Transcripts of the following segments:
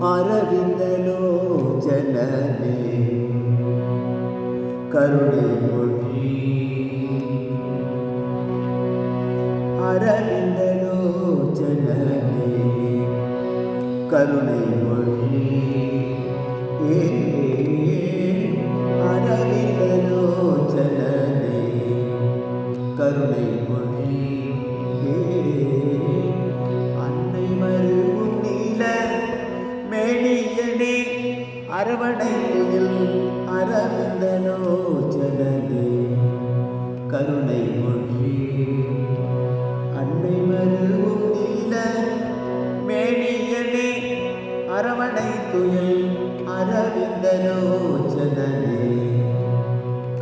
அரவிந்தலோச்சனமே கருணை மொழி அரவிந்தலோச்சனமே கருணை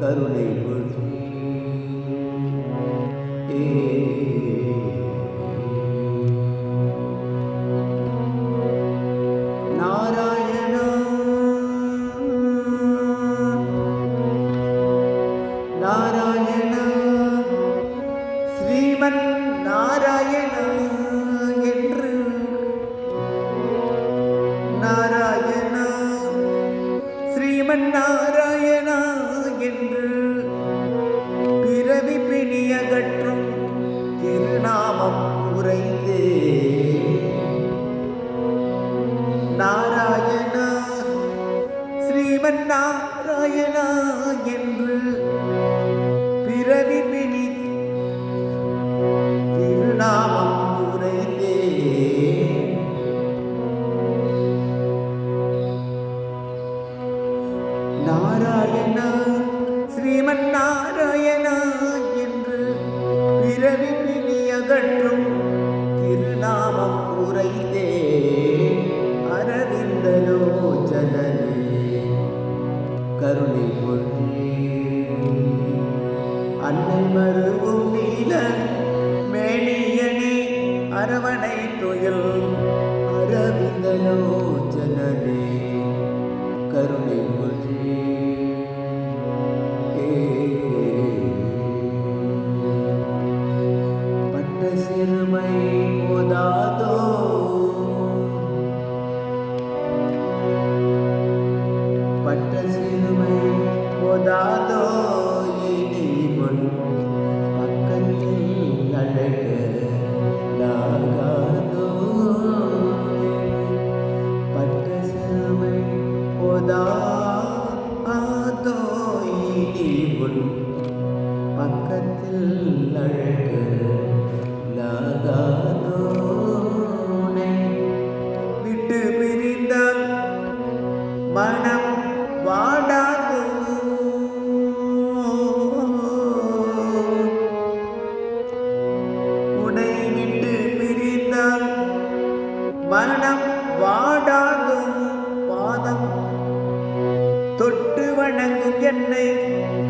கருணை மொழி ஏ நாராயண நாராயண ஸ்ரீமன் நாராயண என்று நாராயண ஸ்ரீமன் நாராயண பிணியகற்றும் திருநாமம் உரைந்து நாராயணா ஸ்ரீமன் நாராயணா என்று பிறவி பிணி திருநாமம் உரைத்தே நாராயணா ஸ்ரீமன் நாராயணா பிறவி பிணி அகற்றும் திருநாமம் உரைத்தே. அரவிந்தலோச்சனே கருணை மொழி அன்னை மருவும் நீல மேனியனே அரவணை துயில் அரவிந்தலோச்சனே கருணை மொழி அழக லாகாதோ உன்னை விட்டு பிரிந்தால் மனம் என்னை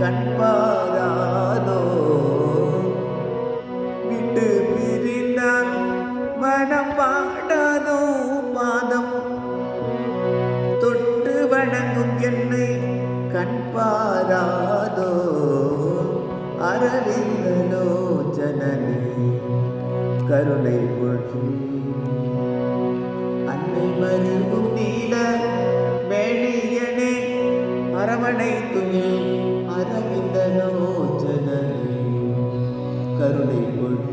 கண்பாராதோ? விட்டு பிரிந்தால் மனம் பாடாதோ பாதம் தொட்டு வணங்கும் என்னை கண்பாராதோ? அரவிந்தலோ ஜனனி கருணை பொழுது அரவணை துயில் அரவிந்தலோ கருணை கொள்